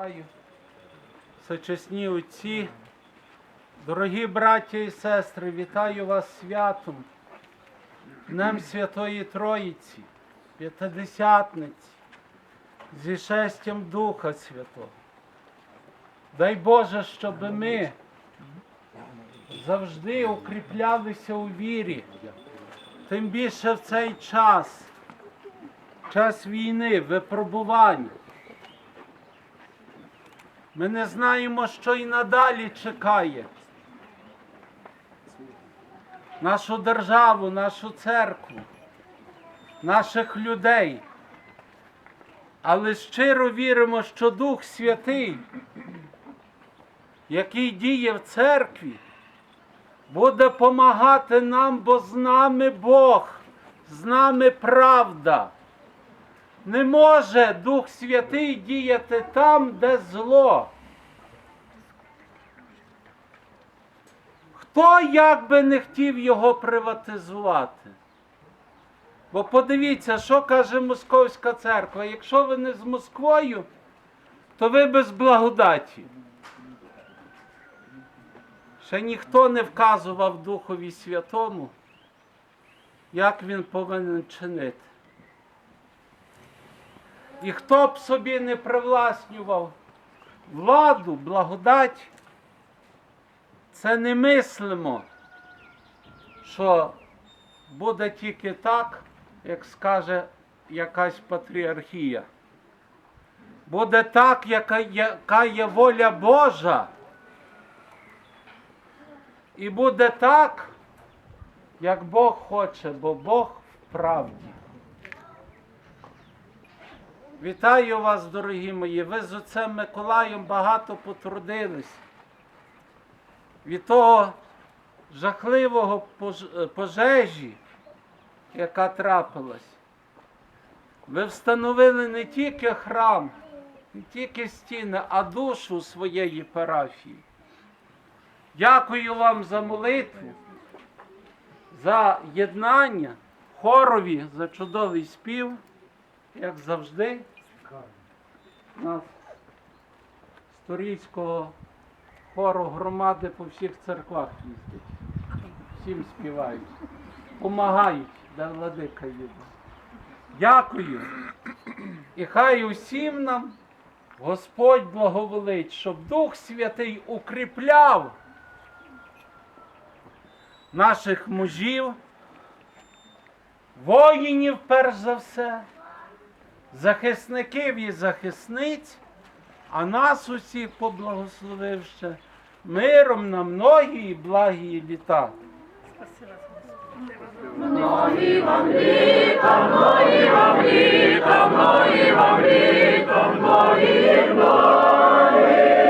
Вітаю, Всечесні отці, дорогі браття і сестри, вітаю вас святом, Днем Святої Троїці, П'ятидесятниці, зі шестям Духа Святого. Дай Боже, щоб ми завжди укріплялися у вірі, тим більше в цей час, час війни, випробувань. Ми не знаємо, що і надалі чекає. Нашу державу, нашу церкву, наших людей. Але щиро віримо, що Дух Святий, який діє в церкві, буде допомагати нам, бо з нами Бог, з нами правда. Не може Дух Святий діяти там, де зло. Хто як би не хотів його приватизувати? Бо подивіться, що каже Московська церква. Якщо ви не з Москвою, то ви без благодаті. Ще ніхто не вказував Духові Святому, як він повинен чинити. І хто б собі не привласнював владу, благодать, це не мислимо, що буде тільки так, як скаже якась патріархія. Буде так, яка, є воля Божа. І буде так, як Бог хоче, бо Бог в правді. Вітаю вас, дорогі мої. Ви з отцем Миколаєм багато потрудились. Від того жахливого е, пожежі, яка трапилась. Ви встановили не тільки храм, не тільки стіни, а душу своєї парафії. Дякую вам за молитву, за єднання, хорові, за чудовий спів, як завжди. У нас сторійського хору громади по всіх церквах їздять. Всім співають. Помагають, де владика їде. Дякую. І хай усім нам Господь благоволить, щоб Дух Святий укріпляв наших мужів, воїнів, перш за все, захисників і захисниць, а нас усіх поблагословивши миром на многі і благі літа. Многі вам літа, многі